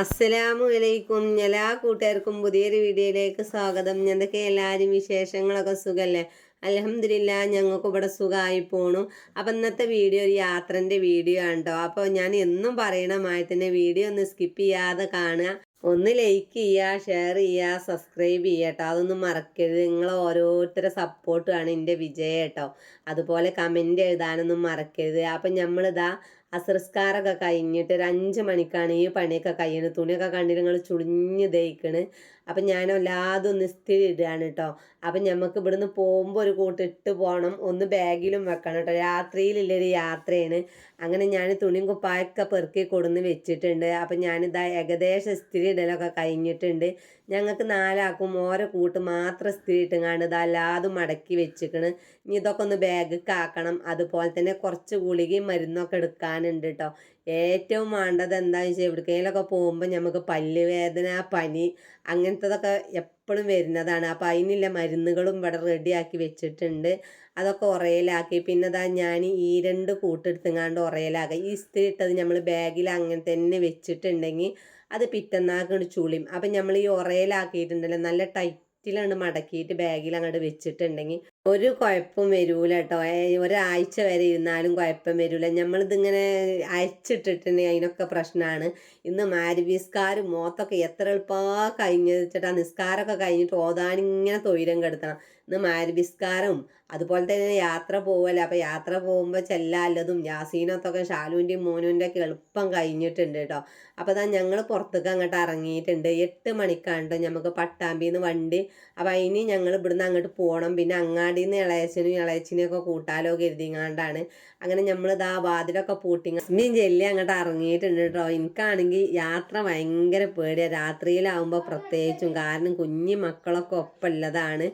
അസ്സലാമു അലൈക്കും എല്ലാ കൂട്ടുകാർക്കും പുതിയൊരു വീഡിയോയിലേക്ക് സ്വാഗതം. എന്തൊക്കെ എല്ലാവരും വിശേഷങ്ങളൊക്കെ സുഖമല്ലേ അലഹമില്ല ഞങ്ങൾക്ക് ഇവിടെ സുഖമായി പോണു. അപ്പം ഇന്നത്തെ വീഡിയോ ഒരു യാത്രന്റെ വീഡിയോ ആണ് കേട്ടോ അപ്പോൾ ഞാൻ എന്നും പറയണ മായത്തിന്റെ വീഡിയോ ഒന്ന് സ്കിപ്പ് ചെയ്യാതെ കാണുക. ഒന്ന് ലൈക്ക് ചെയ്യുക ഷെയർ ചെയ്യുക സബ്സ്ക്രൈബ് ചെയ്യുക കേട്ടോ. അതൊന്നും മറക്കരുത്. നിങ്ങൾ ഓരോരുത്തരുടെ സപ്പോർട്ടുമാണ് എന്റെ വിജയം കേട്ടോ. അതുപോലെ കമന്റ് എഴുതാനൊന്നും മറക്കരുത്. അപ്പം നമ്മളിതാ അസർസ്കാരമൊക്കെ കഴിഞ്ഞിട്ട് ഒരു അഞ്ച് മണിക്കാണ് ഈ പണിയൊക്കെ കഴിയുന്നത് തുണിയൊക്കെ കണ്ടിട്ട് നിങ്ങൾ ചുളിഞ്ഞ് ദഹിക്കണ് അപ്പം ഞാൻ വല്ലാതെ ഒന്ന് സ്ഥിരം ഇടുകയാണ് കേട്ടോ അപ്പം നമുക്ക് ഇവിടുന്ന് പോകുമ്പോൾ ഒരു കൂട്ടിട്ട് പോകണം ഒന്ന് ബാഗിലും വെക്കണം കേട്ടോ രാത്രിയിലുള്ളൊരു യാത്രയാണ്. അങ്ങനെ ഞാൻ തുണിയും കുപ്പായൊക്കെ പെറുക്കി കൊടുന്ന് വെച്ചിട്ടുണ്ട്. അപ്പം ഞാനിതാ ഏകദേശം ഇസ്തിരി ഇടലൊക്കെ കഴിഞ്ഞിട്ടുണ്ട്. ഞങ്ങൾക്ക് നാലാക്കും ഓരോ കൂട്ട് മാത്രം ഇസ്തിരി ഇട്ടുങ്ങാണ്ട് ഇത് അല്ലാതെ മടക്കി വെച്ചിക്കണ്. ഇനി ഇതൊക്കെ ഒന്ന് ബാഗ് കാക്കണം അതുപോലെ തന്നെ കുറച്ച് ഗുളികയും മരുന്നൊക്കെ എടുക്കാനുണ്ട് കേട്ടോ ഏറ്റവും വേണ്ടത് എന്താണെന്ന് വെച്ചാൽ എവിടേക്കെങ്കിലൊക്കെ പോകുമ്പോൾ നമുക്ക് പല്ലുവേദന പനി അങ്ങനത്തതൊക്കെ എപ്പോഴും വരുന്നതാണ്. അപ്പോൾ അതിനുള്ള മരുന്നുകളും ഇവിടെ റെഡിയാക്കി വെച്ചിട്ടുണ്ട്. അതൊക്കെ ഉറയിലാക്കി പിന്നെ അതാ ഞാൻ ഈ രണ്ട് കൂട്ടെടുത്തുങ്ങാണ്ട് ഉറയിലാക്കുക ഈ ഇസ്തിരി ഇട്ടത് നമ്മൾ ബാഗിൽ അങ്ങനെ തന്നെ വെച്ചിട്ടുണ്ടെങ്കിൽ അത് പിറ്റന്നാക്കണ്ട് ചുളിയും അപ്പം നമ്മൾ ഈ ഉറയിലാക്കിയിട്ടുണ്ടല്ലോ നല്ല ടൈറ്റിലാണ് മടക്കിയിട്ട് ബാഗിൽ അങ്ങോട്ട് വെച്ചിട്ടുണ്ടെങ്കിൽ ഒരു കുഴപ്പം വരൂല കേട്ടോ ഒരാഴ്ച വരെ ഇരുന്നാലും കുഴപ്പം വരൂല. നമ്മളിതിങ്ങനെ അയച്ചിട്ടിട്ടുണ്ടെങ്കിൽ അതിനൊക്കെ പ്രശ്നമാണ് ഇന്ന് മാരിവിസ്കാരും മോത്തൊക്കെ എത്ര എളുപ്പാ കഴിഞ്ഞിട്ടാ നിസ്കാരമൊക്കെ കഴിഞ്ഞിട്ട് ഓതാനിങ്ങനെ തൊയിരം കെടുത്തണം. ഇന്ന് മാരിവിസ്കാരം അതുപോലെ തന്നെ യാത്ര പോവല്ലേ. അപ്പോൾ യാത്ര പോകുമ്പോൾ ചെല്ലാല്ലതും യാസീനത്തൊക്കെ ഷാലുവിന്റെയും മോനുവിന്റെ ഒക്കെ എളുപ്പം കഴിഞ്ഞിട്ടുണ്ട് കേട്ടോ അപ്പോൾ അതാ ഞങ്ങൾ പുറത്തേക്ക് അങ്ങോട്ട് ഇറങ്ങിയിട്ടുണ്ട്. എട്ട് മണിക്കാണ് നമുക്ക് പട്ടാമ്പിന്ന് വണ്ടി. അപ്പോൾ അതിന് ഞങ്ങൾ ഇവിടുന്ന് അങ്ങോട്ട് പോകണം പിന്നെ അങ്ങാടിയിൽ നിന്ന് ഇളയച്ചനും ഇളയച്ചിനെയും ഒക്കെ കൂട്ടാലോ കരുതിങ്ങാണ്ടാണ്. അങ്ങനെ നമ്മൾ ഇതാ വാതിലൊക്കെ പൂട്ടി മീൻ ചെല്ലി അങ്ങോട്ട് ഇറങ്ങിയിട്ടുണ്ട് കേട്ടോ എനിക്കാണെങ്കിൽ യാത്ര ഭയങ്കര പേടിയാണ് രാത്രിയിലാവുമ്പോൾ പ്രത്യേകിച്ചും കാരണം കുഞ്ഞു മക്കളൊക്കെ ഒപ്പമുള്ളതാണ്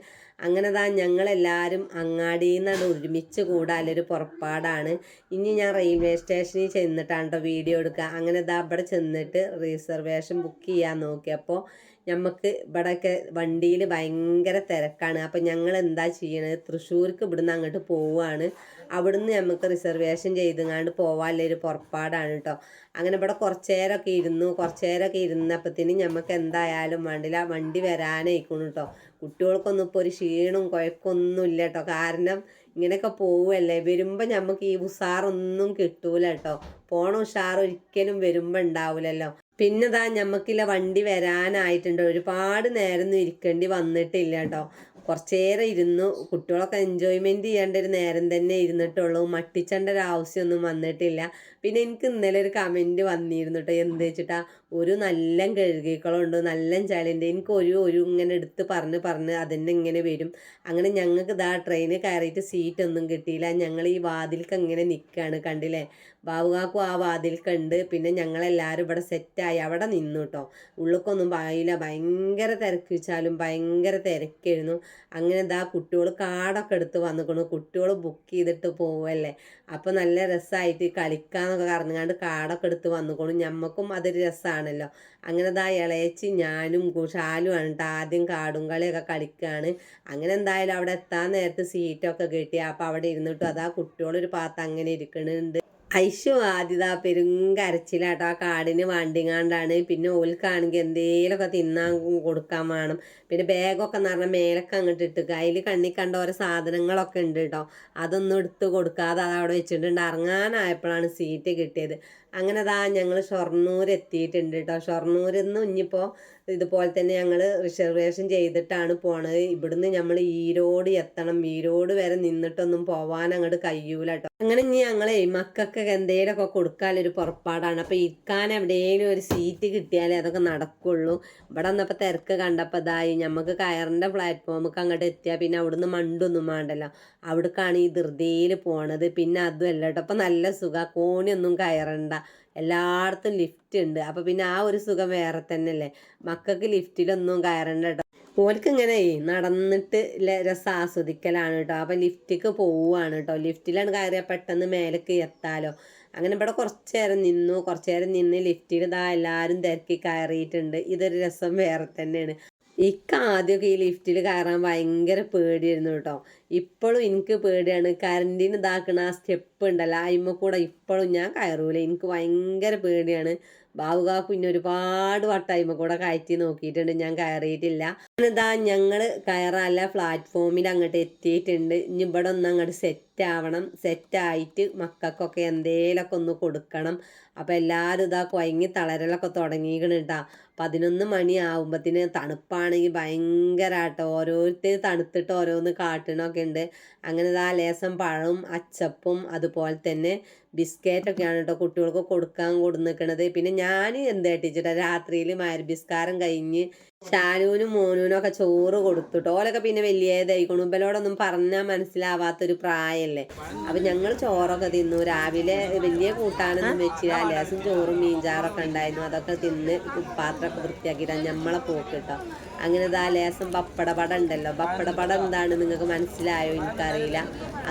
അങ്ങനെ താ ഞങ്ങളെല്ലാവരും അങ്ങാടിയിൽ നിന്നാണ് ഒരുമിച്ച് കൂടാനൊരു പുറപ്പാടാണ്. ഇനി ഞാൻ റെയിൽവേ സ്റ്റേഷനിൽ ചെന്നിട്ടാണ് കേട്ടോ വീഡിയോ എടുക്കുക അങ്ങനെ ഇതാ അവിടെ ചെന്നിട്ട് റിസർവേഷൻ ബുക്ക് ചെയ്യാൻ നോക്കിയപ്പോൾ നമുക്ക് ഇവിടെയൊക്കെ വണ്ടിയിൽ ഭയങ്കര തിരക്കാണ്. അപ്പം ഞങ്ങൾ എന്താ ചെയ്യണത്? തൃശ്ശൂർക്ക് ഇവിടുന്ന് അങ്ങോട്ട് പോവുകയാണ് അവിടുന്ന് നമുക്ക് റിസർവേഷൻ ചെയ്തുങ്ങാണ്ട് പോകാനുള്ളൊരു പുറപ്പാടാണ് കേട്ടോ അങ്ങനെ ഇവിടെ കുറച്ച് നേരമൊക്കെ ഇരുന്നു. കുറച്ച് നേരമൊക്കെ ഇരുന്നപ്പത്തിന് നമുക്ക് എന്തായാലും വേണ്ടില്ല വണ്ടി വരാനായിക്കണം കേട്ടോ കുട്ടികൾക്കൊന്നും ഇപ്പോൾ ഒരു ക്ഷീണവും കുഴക്കമൊന്നും ഇല്ല കേട്ടോ കാരണം ഇങ്ങനെയൊക്കെ പോവുമല്ലേ വരുമ്പോൾ നമുക്ക് ഈ ഉഷാറൊന്നും കിട്ടൂല കേട്ടോ പോണ ഉഷാർ ഒരിക്കലും വരുമ്പോൾ ഉണ്ടാവില്ലല്ലോ പിന്നെ ദാ ഞമ്മക്കില്ല വണ്ടി വരാനായിട്ടുണ്ട്. ഒരുപാട് നേരം ഇരിക്കേണ്ടി വന്നിട്ടില്ല കേട്ടോ കുറച്ചേറെ ഇരുന്നു. കുട്ടികളൊക്കെ എൻജോയ്മെന്റ് ചെയ്യേണ്ട ഒരു നേരം തന്നെ ഇരുന്നിട്ടുള്ളൂ. മട്ടിച്ചേണ്ട ഒരു ആവശ്യമൊന്നും വന്നിട്ടില്ല. പിന്നെ എനിക്ക് ഇന്നലെ ഒരു കമന്റ് വന്നിരുന്നു കേട്ടോ എന്ത് വെച്ചിട്ടാ? ഒരു നല്ല കഴുകിക്കളുണ്ട് നല്ല ചളിയുണ്ട്. എനിക്ക് ഒരു ഒരു ഇങ്ങനെ എടുത്ത് പറഞ്ഞ് പറഞ്ഞ് അതന്നെ ഇങ്ങനെ വരും. അങ്ങനെ ഞങ്ങൾക്ക് ഇതാ ട്രെയിന് കയറിയിട്ട് സീറ്റൊന്നും കിട്ടിയില്ല. ഞങ്ങൾ ഈ വാതിൽക്ക് ഇങ്ങനെ നിൽക്കുകയാണ് കണ്ടില്ലേ? ബാബുകാക്കും ആ വാതിൽക്കുണ്ട് പിന്നെ ഞങ്ങളെല്ലാവരും ഇവിടെ സെറ്റായി അവിടെ നിന്നു കേട്ടോ ഉള്ളിക്കൊന്നും പായില്ല. ഭയങ്കര തിരക്ക് വെച്ചാലും ഭയങ്കര തിരക്കായിരുന്നു. അങ്ങനെ ഇതാ കുട്ടികൾ കാർഡൊക്കെ എടുത്ത് വന്നിക്കണു. കുട്ടികൾ ബുക്ക് ചെയ്തിട്ട് പോവല്ലേ? അപ്പോൾ നല്ല രസമായിട്ട് കളിക്കാന്നൊക്കെ പറഞ്ഞുകൊണ്ട് കാർഡൊക്കെ എടുത്ത് വന്നിക്കണു. ഞമ്മക്കും അതൊരു രസമാണല്ലോ അങ്ങനെ ദാ ഇളയച്ചി ഞാനും കുഷാലും കേട്ടോ ആദ്യം കാടും കളിയൊക്കെ കളിക്കുകയാണ് അങ്ങനെ എന്തായാലും അവിടെ എത്താൻ നേരത്ത് സീറ്റൊക്കെ കിട്ടി. അപ്പോൾ അവിടെ ഇരുന്നിട്ടും അതാ കുട്ടികളൊരു പാത്ത അങ്ങനെ ഇരിക്കണുണ്ട്. ഐശു ആദ്യത പെരുങ്കരച്ചിലാട്ടോ ആ കാടിന് വണ്ടിങ്ങാണ്ടാണ്. പിന്നെ ഓൽക്കാണെങ്കിൽ എന്തേലൊക്കെ തിന്നാൻ കൊടുക്കാൻ വേണം. പിന്നെ ബാഗൊക്കെ എന്ന് പറഞ്ഞാൽ മേലൊക്കെ അങ്ങോട്ട് ഇട്ടുക അതിൽ കണ്ണി കണ്ട ഓരോ സാധനങ്ങളൊക്കെ ഉണ്ട് കേട്ടോ അതൊന്നും എടുത്ത് കൊടുക്കാതെ അത് അവിടെ വെച്ചിട്ടുണ്ട്. ഇറങ്ങാനായപ്പോഴാണ് സീറ്റ് കിട്ടിയത്. അങ്ങനെ ദാ ഞങ്ങൾ ഷൊർണൂർ എത്തിയിട്ടുണ്ട് കേട്ടോ ഷൊർണൂരിൽ നിന്ന് ഇനിയിപ്പോൾ ഇതുപോലെ തന്നെ ഞങ്ങൾ റിസർവേഷൻ ചെയ്തിട്ടാണ് പോണത്. ഇവിടുന്ന് നമ്മൾ ഈരോട് എത്തണം. ഈരോട് വരെ നിന്നിട്ടൊന്നും പോവാൻ അങ്ങോട്ട് കഴിയൂല കേട്ടോ അങ്ങനെ ഇനി ഞങ്ങളെ മക്കൾക്ക് എന്തെങ്കിലുമൊക്കെ കൊടുക്കാനൊരു പുറപ്പാടാണ്. അപ്പോൾ ഇരിക്കാൻ എവിടെയെങ്കിലും ഒരു സീറ്റ് കിട്ടിയാലേ അതൊക്കെ നടക്കുള്ളൂ. ഇവിടെ വന്നപ്പോൾ തിരക്ക് കണ്ടപ്പോൾ ഇതായി നമുക്ക് കയറിന്റെ പ്ലാറ്റ്ഫോമൊക്കെ അങ്ങോട്ട് എത്തിയാൽ പിന്നെ അവിടുന്ന് മണ്ടൊന്നും വേണ്ടല്ലോ അവിടേക്കാണ് ഈ ധൃതിയിൽ പോണത്. പിന്നെ അതും അല്ല കേട്ടോ അപ്പം നല്ല സുഖമാണ് കോണിയൊന്നും കയറണ്ട. എല്ലായിടത്തും ലിഫ്റ്റ് ഉണ്ട്. അപ്പോൾ പിന്നെ ആ ഒരു സുഖം വേറെ തന്നെയല്ലേ? മക്കൾക്ക് ലിഫ്റ്റിലൊന്നും കയറണ്ട കേട്ടോ ഓൽക്ക് ഇങ്ങനെ നടന്നിട്ട് രസം ആസ്വദിക്കലാണ് കേട്ടോ അപ്പം ലിഫ്റ്റിക്ക് പോവുകയാണ് കേട്ടോ ലിഫ്റ്റിലാണ് കയറിയാൽ പെട്ടെന്ന് മേലേക്ക് എത്താലോ. അങ്ങനെ ഇവിടെ കുറച്ച് നേരം നിന്നു. കുറച്ച് നേരം നിന്ന് ലിഫ്റ്റിൽ ഇതാ എല്ലാവരും തിരക്കി കയറിയിട്ടുണ്ട്. ഇതൊരു രസം വേറെ തന്നെയാണ്. ഇക്ക ആദ്യമൊക്കെ ഈ ലിഫ്റ്റിൽ കയറാൻ ഭയങ്കര പേടിയായിരുന്നു കേട്ടോ. ഇപ്പോഴും എനിക്ക് പേടിയാണ്. കറണ്ടിന് ഇതാക്കുന്ന ആ സ്റ്റെപ്പ് ഉണ്ടല്ലോ. അതിമ്മ കൂടെ ഇപ്പോഴും ഞാൻ കയറൂല. എനിക്ക് ഭയങ്കര പേടിയാണ്. ബാബുകാക്കു പിന്നെ ഒരുപാട് വട്ടായ്മ കൂടെ കയറ്റി നോക്കിയിട്ടുണ്ട്. ഞാൻ കയറിയിട്ടില്ല. ഇതാ ഞങ്ങൾ കയറാല്ല പ്ലാറ്റ്ഫോമിൽ അങ്ങോട്ട് എത്തിയിട്ടുണ്ട്. ഇനി ഇവിടെ ഒന്ന് അങ്ങോട്ട് സെറ്റ് ആവണം. സെറ്റായിട്ട് മക്കൾക്കൊക്കെ എന്തേലൊക്കെ ഒന്ന് കൊടുക്കണം. അപ്പം എല്ലാവരും ഇതാ കുഴങ്ങി തളരലൊക്കെ തുടങ്ങിയിരിക്കണം കേട്ടോ പതിനൊന്ന് മണി ആകുമ്പത്തിന് തണുപ്പാണെങ്കിൽ ഭയങ്കരമായിട്ടോ ഓരോരുത്തർ തണുത്തിട്ട് ഓരോന്ന് കാട്ടണമൊക്കെ ഉണ്ട് അങ്ങനെ ഇതാ ലേസം പഴവും അച്ചപ്പും അതുപോലെ തന്നെ ബിസ്ക്കറ്റൊക്കെയാണ് കേട്ടോ കുട്ടികൾക്ക് കൊടുക്കാൻ കൊടുന്നിക്കണത് പിന്നെ ഞാൻ എന്താ ടീച്ചറെ രാത്രിയിൽ മരബിസ്കാരം കഴിഞ്ഞ് ഷാനൂനും മോനൂനും ഒക്കെ ചോറ് കൊടുത്തുട്ടോ ഓലൊക്കെ പിന്നെ വലിയതായിക്കണു ഇവലോടൊന്നും പറഞ്ഞാൽ മനസ്സിലാവാത്തൊരു പ്രായമല്ലേ അപ്പൊ ഞങ്ങൾ ചോറൊക്കെ തിന്നു. രാവിലെ വലിയ കൂട്ടാനൊന്നും വെച്ചില്ല. ലേസും ചോറും മീൻചാറൊക്കെ ഉണ്ടായിരുന്നു. അതൊക്കെ തിന്ന് പാത്രമൊക്കെ വൃത്തിയാക്കിയിട്ടാണ് ഞമ്മളെ പോക്കിട്ടോ കേട്ടോ അങ്ങനെ ഇതാ ലേസം പപ്പടപട ഉണ്ടല്ലോ. പപ്പടപട എന്താണ് നിങ്ങൾക്ക് മനസ്സിലായോ? എനിക്കറിയില്ല.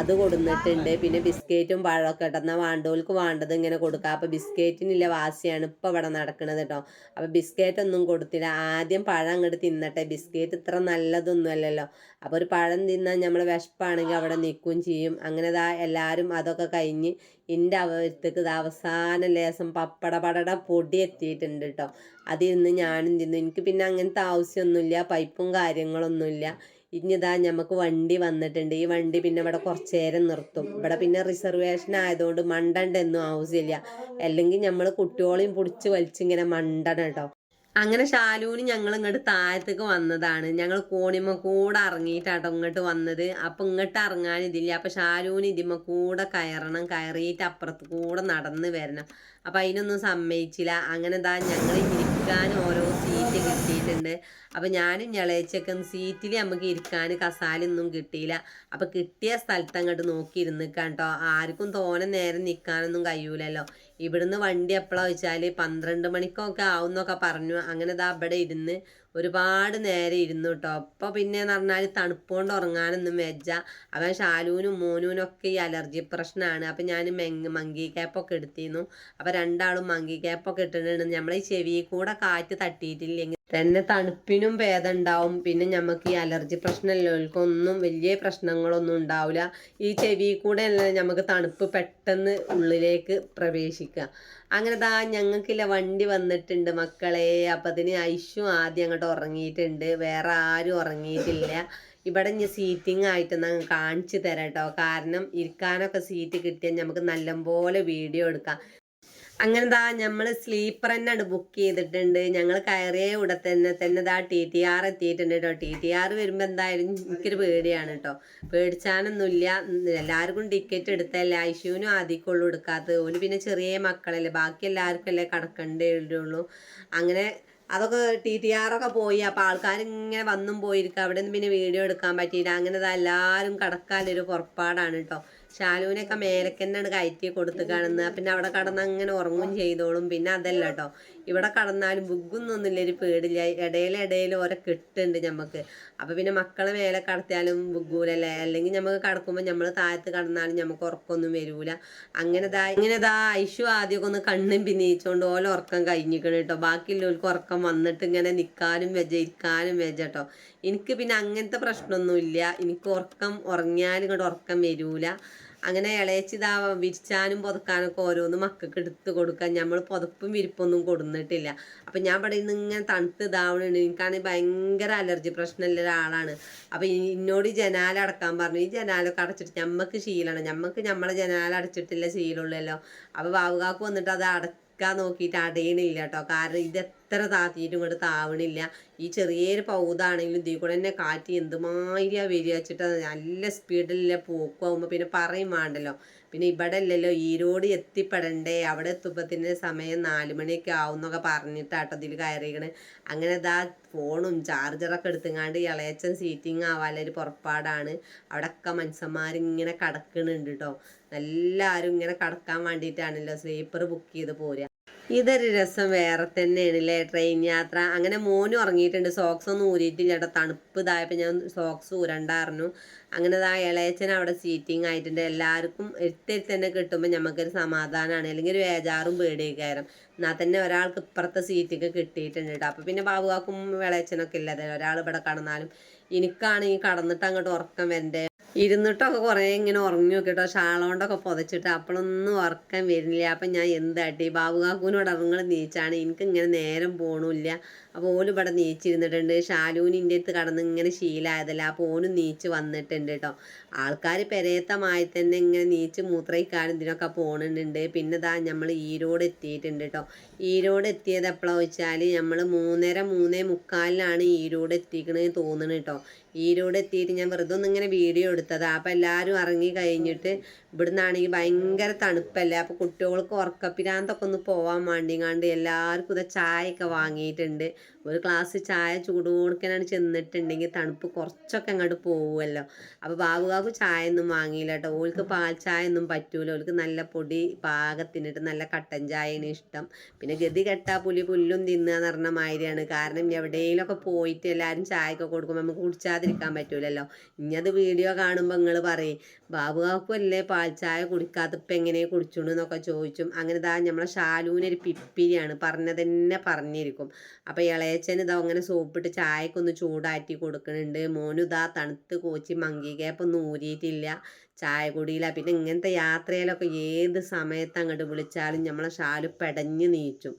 അത് കൊടുന്നിട്ടുണ്ട്. പിന്നെ ബിസ്ക്കറ്റും പഴമൊക്കെ കേട്ടോ എന്നാൽ വാണ്ടോൾക്ക് വേണ്ടത് ഇങ്ങനെ കൊടുക്കുക അപ്പൊ ബിസ്ക്കറ്റിനില്ല വാസിയാണ് ഇപ്പൊ ഇവിടെ നടക്കുന്നത് കേട്ടോ അപ്പൊ ബിസ്ക്കറ്റ് ഒന്നും കൊടുത്തില്ല. ആദ്യം പഴം അങ്ങോട്ട് തിന്നട്ടെ. ബിസ്ക്കറ്റ് ഇത്ര നല്ലതൊന്നും അല്ലല്ലോ അപ്പോൾ ഒരു പഴം തിന്നാൽ നമ്മൾ വിശപ്പാണെങ്കിൽ അവിടെ നിൽക്കുകയും ചെയ്യും. അങ്ങനെ ദാ എല്ലാവരും അതൊക്കെ കഴിഞ്ഞ് എന്റെ അവത്തേക്ക് ഇത് അവസാന ലേസം പപ്പടപടട പൊടി എത്തിയിട്ടുണ്ട് കേട്ടോ. അതിരുന്ന് ഞാനും തിന്നു. എനിക്ക് പിന്നെ അങ്ങനത്തെ ആവശ്യമൊന്നുമില്ല. പൈപ്പും കാര്യങ്ങളൊന്നുമില്ല. ഇനിതാ നമുക്ക് വണ്ടി വന്നിട്ടുണ്ട്. ഈ വണ്ടി പിന്നെ ഇവിടെ കുറച്ച് നേരം നിർത്തും. ഇവിടെ പിന്നെ റിസർവേഷൻ ആയതുകൊണ്ട് മണ്ടണ്ടെന്നും ആവശ്യമില്ല. അല്ലെങ്കിൽ നമ്മൾ കുട്ടികളെയും പിടിച്ച് വലിച്ചിങ്ങനെ മണ്ടണം കേട്ടോ. അങ്ങനെ ശാലുവിന് ഞങ്ങൾ ഇങ്ങോട്ട് താഴത്തേക്ക് വന്നതാണ്. ഞങ്ങൾ കോണിമ കൂടെ ഇറങ്ങിയിട്ടാട്ടോ ഇങ്ങോട്ട് വന്നത്. അപ്പൊ ഇങ്ങോട്ട് ഇറങ്ങാൻ ഇതില്ല അപ്പൊ ശാലുവിന് ഇതിമ കൂടെ കയറണം. കയറിയിട്ട് അപ്പുറത്ത് കൂടെ നടന്ന് വരണം. അപ്പൊ അതിനൊന്നും സമ്മതിച്ചില്ല. അങ്ങനെ എന്താ ഞങ്ങൾ ഇരിക്കാൻ ഓരോ സീറ്റ് കിട്ടിയിട്ടുണ്ട്. അപ്പൊ ഞാനും ഞളേച്ചൊക്കെ സീറ്റിൽ നമുക്ക് ഇരിക്കാൻ കസാലൊന്നും കിട്ടിയില്ല. അപ്പൊ കിട്ടിയ സ്ഥലത്ത് അങ്ങോട്ട് നോക്കി ഇരുന്നിക്കാൻ കേട്ടോ ആർക്കും തോനെ നേരം നിൽക്കാനൊന്നും കഴിയൂലല്ലോ. ഇവിടുന്ന് വണ്ടി എപ്പോഴാണ് വെച്ചാൽ പന്ത്രണ്ട് മണിക്കൊക്കെ ആവുന്നൊക്കെ പറഞ്ഞു. അങ്ങനെ ദാ ഇവിടെ ഇരുന്ന് ഒരുപാട് നേരം ഇരുന്നു കേട്ടോ അപ്പോൾ പിന്നെ എന്ന് പറഞ്ഞാൽ തണുപ്പുകൊണ്ട് ഉറങ്ങാനൊന്നും വെച്ച അവൻ ഷാലൂനും മോനൂനും ഒക്കെ ഈ അലർജി പ്രശ്നമാണ് അപ്പം ഞാൻ മെങ് മങ്കി ക്യാപ്പൊക്കെ എടുത്തിരുന്നു. അപ്പൊ രണ്ടാളും മങ്കി ക്യാപ്പൊക്കെ ഇട്ടിട്ടുണ്ട് നമ്മളെ ഈ ചെവി കൂടെ കാറ്റ് തട്ടിയിട്ടില്ലെങ്കിൽ തന്നെ തണുപ്പിനും ഭേദം ഉണ്ടാവും. പിന്നെ നമുക്ക് ഈ അലർജി പ്രശ്നമുള്ളവർക്കൊന്നും വലിയ പ്രശ്നങ്ങളൊന്നും ഉണ്ടാവില്ല ഈ ചെവി കൂടെ നമുക്ക് തണുപ്പ് പെട്ടെന്ന് ഉള്ളിലേക്ക് പ്രവേശിക്കുക അങ്ങനെ ദാ ഞങ്ങൾക്കില്ല വണ്ടി വന്നിട്ടുണ്ട് മക്കളെ. അപ്പം അതിന് ഐഷു ആദ്യം അങ്ങോട്ട് ഉറങ്ങിയിട്ടുണ്ട്. വേറെ ആരും ഉറങ്ങിയിട്ടില്ല. ഇവിടെ ഞാൻ സീറ്റിംഗ് ആയിട്ട് ഞാൻ കാണിച്ചു തരാം കേട്ടോ കാരണം ഇരിക്കാനൊക്കെ സീറ്റ് കിട്ടിയാൽ നമുക്ക് നല്ലപോലെ വീഡിയോ എടുക്കാം. അങ്ങനെ ദാ നമ്മൾ സ്ലീപ്പർ തന്നെയാണ് ബുക്ക് ചെയ്തിട്ടുണ്ട്. ഞങ്ങൾ കയറിയ ഉടനെ തന്നെ തന്നെ ദാ ടി ടി ആർ എത്തിയിട്ടുണ്ട് കേട്ടോ. ടി ടി ആർ വരുമ്പോൾ എന്തായാലും എനിക്കൊരു പേടിയാണ് കേട്ടോ. പേടിച്ചാനൊന്നുമില്ല. എല്ലാവർക്കും ടിക്കറ്റ് എടുത്തല്ല. ഐശുവിനും ആദ്യക്കുള്ളൂ എടുക്കാത്തത്. ഓൽ പിന്നെ ചെറിയ മക്കളല്ലേ. ബാക്കി എല്ലാവർക്കും അല്ലേ കടക്കണ്ടേ ഉള്ളൂ. അങ്ങനെ അതൊക്കെ ടി ടി ആറൊക്കെ പോയി. അപ്പം ആൾക്കാർ ഇങ്ങനെ വന്നും പോയിരിക്കുക അവിടെ നിന്ന് പിന്നെ വീഡിയോ എടുക്കാൻ പറ്റിയില്ല. അങ്ങനെ എല്ലാവരും കടക്കാനൊരു പുറപ്പാടാണ് കേട്ടോ. ശാലുവിനൊക്കെ മേലക്കെന്നാണ് കയറ്റി കൊടുത്ത് കാണുന്നത് പിന്നെ അവിടെ കടന്ന് അങ്ങനെ ഉറങ്ങും ചെയ്തോളും. പിന്നെ അതല്ല കേട്ടോ ഇവിടെ കടന്നാലും ബുഗ്ഗൊന്നൊന്നുമില്ല ഒരു പേടില്ല. ഇടയിൽ ഓരോ കെട്ടുണ്ട് നമുക്ക് അപ്പോൾ പിന്നെ മക്കളെ മേലെ കടത്തിയാലും ബുഗ്ഗൂലല്ലേ? അല്ലെങ്കിൽ നമുക്ക് കടക്കുമ്പോൾ നമ്മൾ താഴത്ത് കടന്നാലും നമുക്ക് ഉറക്കമൊന്നും വരൂല. അങ്ങനെ ദാ ഇങ്ങനെ ദാ ഐഷു ആദ്യമൊക്കെ ഒന്ന് കണ്ണും പിന്നീച്ചുകൊണ്ട് ഓല ഉറക്കം കഴിഞ്ഞിക്കണം കേട്ടോ ബാക്കിയുള്ളവർക്ക് ഉറക്കം വന്നിട്ട് ഇങ്ങനെ നിൽക്കാനും വെജ ഇരിക്കാനും വെജ കേട്ടോ എനിക്ക് പിന്നെ അങ്ങനത്തെ പ്രശ്നമൊന്നുമില്ല. എനിക്ക് ഉറക്കം ഉറങ്ങിയാലും ഇങ്ങോട്ട് ഉറക്കം വരൂല. അങ്ങനെ ഇളയച്ചിതാ വിരിച്ചാനും പുതക്കാനൊക്കെ ഓരോന്ന് മക്കൾക്ക് എടുത്ത് കൊടുക്കാൻ നമ്മൾ പുതപ്പും വിരിപ്പൊന്നും കൊടുന്നിട്ടില്ല. അപ്പം ഞാൻ ഇവിടെ നിന്ന് ഇങ്ങനെ തണുത്ത് ഇതാവണുണ്ട്. എനിക്കാണെങ്കിൽ ഭയങ്കര അലർജി പ്രശ്നമുള്ള ഒരാളാണ്. അപ്പം ഇന്നോട് ഈ ജനാല അടക്കാൻ പറഞ്ഞു. ഈ ജനാലൊക്കെ അടച്ചിട്ട് ഞമ്മക്ക് ശീലമാണ് ഞമ്മക്ക് നമ്മളെ ജനാല അടച്ചിട്ടില്ല ശീലമുള്ളല്ലോ. അപ്പോൾ വാവുകാക്ക് വന്നിട്ട് അത് അടക്കാൻ നോക്കിയിട്ട് അടയണില്ല കേട്ടോ. കാരണം ഇത് എത്ര താത്തിയിട്ടും ഇങ്ങോട്ട് താവണില്ല. ഈ ചെറിയൊരു പൗതാണെങ്കിലും ഇതിൽ കൂടെ തന്നെ കാറ്റ് എന്തുമാതിരിയാണ് വരിക വെച്ചിട്ട് നല്ല സ്പീഡിലുള്ള പോക്കുമാകുമ്പോൾ പിന്നെ പറയും വേണ്ടല്ലോ. പിന്നെ ഇവിടെ അല്ലല്ലോ ഈരോട് എത്തിപ്പെടണ്ടേ. അവിടെ എത്തുമ്പത്തിന് സമയം നാല് മണിയൊക്കെ ആവും എന്നൊക്കെ പറഞ്ഞിട്ടാട്ടോ ഇതിൽ കയറിയിക്കണ് അങ്ങനെ ഇതാ ഫോണും ചാർജറൊക്കെ എടുത്തുങ്ങാണ്ട് ഇളയച്ചൻ സീറ്റിംഗ് ആവാനൊരു പുറപ്പാടാണ്. അവിടെയൊക്കെ മനുഷ്യന്മാരിങ്ങനെ കിടക്കണുണ്ട് കേട്ടോ എല്ലാവരും ഇങ്ങനെ കടക്കാൻ വേണ്ടിയിട്ടാണല്ലോ സ്ലീപ്പർ ബുക്ക് ചെയ്ത് പോരുക ഇതൊരു രസം വേറെ തന്നെയാണ് അല്ലേ ട്രെയിൻ യാത്ര. അങ്ങനെ മോനും ഉറങ്ങിയിട്ടുണ്ട്. സോക്സ് ഒന്നും ഊരിയിട്ടില്ല. ചേട്ടാ തണുപ്പ് ഇതായപ്പോൾ ഞാൻ സോക്സ് ഊരണ്ടായിരുന്നു. അങ്ങനെ ഇതാ ഇളയച്ചൻ അവിടെ സീറ്റിംഗ് ആയിട്ടുണ്ട്. എല്ലാവർക്കും എടുത്തെടുത്ത് തന്നെ കിട്ടുമ്പോൾ നമുക്കൊരു സമാധാനമാണ് അല്ലെങ്കിൽ ഒരു വേജാറും പേടിയൊക്കെ എന്നാൽ തന്നെ ഒരാൾക്ക് ഇപ്പുറത്തെ സീറ്റൊക്കെ കിട്ടിയിട്ടുണ്ട് കേട്ടോ അപ്പോൾ പിന്നെ ബാബുവാക്കും ഇളയച്ചനൊക്കെ ഇല്ലാതെ ഒരാൾ ഇവിടെ കടന്നാലും എനിക്കാണെങ്കിൽ കടന്നിട്ട് അങ്ങോട്ട് ഉറക്കം വരണ്ടേ. ഇരുന്നിട്ടൊക്കെ കുറേ ഇങ്ങനെ ഉറങ്ങി നോക്കിട്ടോ ഷാളോണ്ടൊക്കെ പുതച്ചിട്ട് അപ്പോഴൊന്നും ഉറക്കം വരുന്നില്ല. അപ്പം ഞാൻ എന്താട്ടി ബാബുകാക്കൂനോട് ഇറങ്ങൾ നീച്ചാണ്. എനിക്ക് ഇങ്ങനെ നേരം പോണില്ല. അപ്പോൾ ഓൽ ഇവിടെ നീച്ചിരുന്നിട്ടുണ്ട്. ഷാലൂന് അടുത്ത് കടന്ന് ഇങ്ങനെ ശീലമായതല്ല അപ്പോൾ ഓനും നീച്ച് വന്നിട്ടുണ്ട് കേട്ടോ. ആൾക്കാർ പെരേത്തമായി തന്നെ ഇങ്ങനെ നീച്ച് മൂത്രയിക്കാനും ഇതിനൊക്കെ പോണുണ്ട്. പിന്നെ ദാ നമ്മൾ ഈരോട് എത്തിയിട്ടുണ്ട് കേട്ടോ. ഈരോട് എത്തിയത് എപ്പോഴാണ് വെച്ചാൽ നമ്മൾ മൂന്നര മൂന്നേ മുക്കാലിനാണ് ഈരോട് എത്തിക്കണത് തോന്നുന്നത് കേട്ടോ. ഈരോട് എത്തിയിട്ട് ഞാൻ വെറുതെ ഒന്ന് ഇങ്ങനെ വീഡിയോ എടുത്തതാ. അപ്പം എല്ലാവരും ഇറങ്ങി കഴിഞ്ഞിട്ട് ഇവിടുന്നാണെങ്കിൽ ഭയങ്കര തണുപ്പല്ലേ? അപ്പോൾ കുട്ടികൾക്ക് ഉറക്കപ്പിരാന്തൊക്കെ ഒന്ന് പോവാൻ വേണ്ടിങ്ങാണ്ട് എല്ലാവർക്കും ഇതാ ചായയൊക്കെ വാങ്ങിയിട്ടുണ്ട്. ഒരു ഗ്ലാസ് ചായ ചൂട് കൊടുക്കാനാണ് ചെന്നിട്ടുണ്ടെങ്കിൽ തണുപ്പ് കുറച്ചൊക്കെ അങ്ങോട്ട് പോകുമല്ലോ അപ്പോൾ ബാബുകാക്ക് ചായ ഒന്നും വാങ്ങിയില്ല കേട്ടോ ഓൾക്ക് പാൽ ചായ ഒന്നും പറ്റൂല. ഓൾക്ക് നല്ല പൊടി പാകത്തിനിട്ട് നല്ല കട്ടൻ ചായയാണ് ഇഷ്ടം. പിന്നെ ഗതി കെട്ടാ പുലി പുല്ലും തിന്നുക എന്ന് പറഞ്ഞ മാതിരിയാണ്. കാരണം എവിടെയെങ്കിലുമൊക്കെ പോയിട്ട് എല്ലാവരും ചായയൊക്കെ കൊടുക്കുമ്പോൾ നമുക്ക് കുടിച്ചാതിരിക്കാൻ പറ്റൂലല്ലോ. ഇനി അത് വീഡിയോ കാണുമ്പോൾ നിങ്ങൾ പറയും അല്ലേ പാൽ ചായ കുടിക്കാത്ത ഇപ്പം എങ്ങനെ കുടിച്ചുണ്ട് എന്നൊക്കെ ചോദിച്ചും. അങ്ങനെ ഇതാ നമ്മളെ ഷാലൂനൊരു പിപ്പിരിയാണ് പറഞ്ഞത് തന്നെ പറഞ്ഞിരിക്കും. അപ്പോൾ ഇളയച്ചൻ ഇതാ അങ്ങനെ സോപ്പിട്ട് ചായക്കൊന്ന് ചൂടാറ്റി കൊടുക്കുന്നുണ്ട് മോനും ഇതാ തണുത്ത് കോച്ചി മങ്കി കേപ്പൊന്നും ഊരിയിട്ടില്ല. ചായ കുടിയില്ല പിന്നെ ഇങ്ങനത്തെ യാത്രയിലൊക്കെ ഏത് സമയത്ത് അങ്ങോട്ട് വിളിച്ചാലും നമ്മളെ ഷാലു പെടഞ്ഞു നീച്ചും.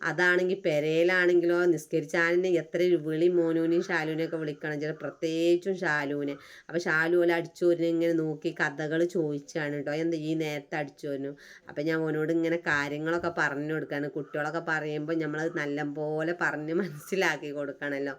അതാണെങ്കിൽ പെരയിലാണെങ്കിലോ നിസ്കരിച്ചാലിനെ എത്ര വിളി മോനൂനെയും ഷാലുവിനെയൊക്കെ വിളിക്കണം. ചില പ്രത്യേകിച്ചും ഷാലുവിനെ അപ്പോൾ പോലെ അടിച്ചോരിനെ ഇങ്ങനെ നോക്കി കഥകൾ ചോദിച്ചാണ് കേട്ടോ. എന്താ ഈ നേരത്തെ അടിച്ചോരിനു അപ്പം ഞാൻ മോനോട് ഇങ്ങനെ കാര്യങ്ങളൊക്കെ പറഞ്ഞു കൊടുക്കാണ്. കുട്ടികളൊക്കെ പറയുമ്പോൾ നമ്മൾ നല്ലപോലെ പറഞ്ഞ് മനസ്സിലാക്കി കൊടുക്കണമല്ലോ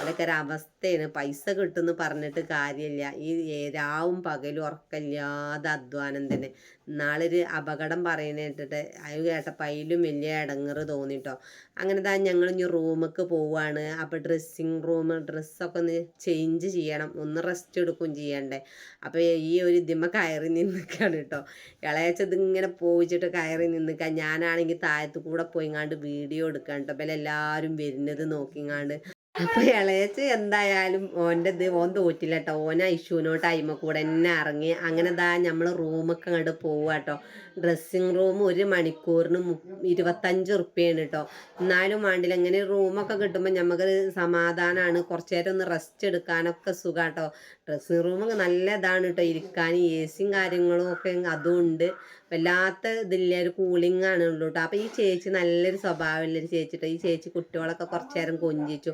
അതൊക്കെ ഒരു അവസ്ഥയാണ്. പൈസ കിട്ടുമെന്ന് പറഞ്ഞിട്ട് കാര്യമില്ല. ഈ രാവും പകലും ഉറക്കമില്ലാതെ അധ്വാനം തന്നെ. നാളൊരു അപകടം പറയുന്നേട്ടിട്ട് അത് കേട്ടപ്പോൾ അതിലും വലിയ ഇടങ്ങറ് തോന്നിട്ടോ. അങ്ങനെ താ ഞങ്ങൾ ഇനി റൂമൊക്കെ പോവുകയാണ് അപ്പോൾ ഡ്രസ്സിങ് റൂം ഡ്രസ്സൊക്കെ ഒന്ന് ചേഞ്ച് ചെയ്യണം. ഒന്ന് റെസ്റ്റ് എടുക്കും ചെയ്യണ്ടേ. അപ്പോൾ ഈ ഒരു ഇതിമ കയറി നിന്നിക്കാണ് കേട്ടോ. ഇളയച്ചത് ഇങ്ങനെ പോയിച്ചിട്ട് കയറി നിന്നിക്കാൻ ഞാനാണെങ്കിൽ താഴത്ത് കൂടെ പോയിങ്ങാണ്ട് വീഡിയോ എടുക്കാൻ കേട്ടോ. അപ്പോൾ എല്ലാവരും വരുന്നത് നോക്കിങ്ങാണ്ട്. അപ്പൊ ഇളയച്ച് എന്തായാലും ഓന്റെ ഇത് ഓൻ തോറ്റില്ല കേട്ടോ ഓന ഇഷുവിനോട്ട് അയിമ കൂടെ തന്നെ ഇറങ്ങി. അങ്ങനെ ദാ നമ്മൾ റൂമൊക്കെ അങ്ങോട്ട് പോവുക കേട്ടോ ഡ്രസ്സിങ് റൂം ഒരു മണിക്കൂറിന് ഇരുപത്തഞ്ച് ഉറുപ്പ്യാണ് കേട്ടോ എന്നാലും വേണ്ടില്ല. ഇങ്ങനെ റൂമൊക്കെ കിട്ടുമ്പോൾ നമുക്ക് സമാധാനമാണ് കുറച്ചു നേരം ഒന്ന് റെസ്റ്റ് എടുക്കാനൊക്കെ സുഖം കേട്ടോ ഡ്രസ്സിങ് റൂമൊക്കെ നല്ല ഇതാണ് കേട്ടോ ഇരിക്കാൻ എ സിയും കാര്യങ്ങളും ഒക്കെ അതും ഉണ്ട്. വല്ലാത്ത ഇതില്ല. ഒരു കൂളിംഗ് ആണ് ഉള്ളൂ കേട്ടോ അപ്പോൾ ഈ ചേച്ചി നല്ലൊരു സ്വഭാവമുള്ളൊരു ചേച്ചി കേട്ടോ ഈ ചേച്ചി കുട്ടികളൊക്കെ കുറച്ചു നേരം കൊഞ്ചിച്ചു.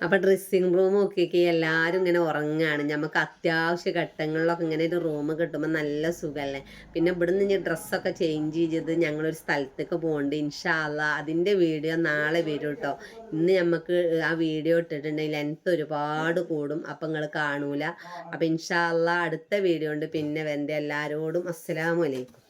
അപ്പോൾ ഡ്രസ്സിങ് റൂം നോക്കിയൊക്കെ എല്ലാവരും ഇങ്ങനെ ഉറങ്ങാണ്. നമുക്ക് അത്യാവശ്യ ഘട്ടങ്ങളിലൊക്കെ ഇങ്ങനെ ഒരു റൂം കിട്ടുമ്പോൾ നല്ല സുഖമല്ലേ പിന്നെ ഇവിടുന്ന് ഇനി ഡ്രസ്സൊക്കെ ചേഞ്ച് ചെയ്തത് ഞങ്ങളൊരു സ്ഥലത്തേക്ക് പോകുന്നുണ്ട് ഇൻഷാല്ല അതിന്റെ വീഡിയോ നാളെ വരും കേട്ടോ ഇന്ന് നമുക്ക് ആ വീഡിയോ ഇട്ടിട്ടുണ്ടെങ്കിൽ ലെങ്ത്ത് ഒരുപാട് കൂടും. അപ്പം നിങ്ങൾ കാണൂല. അപ്പം ഇൻഷാല്ല അടുത്ത വീഡിയോ ഉണ്ട്. പിന്നെ എന്റെ എല്ലാവരോടും അസ്സലാമലൈക്കും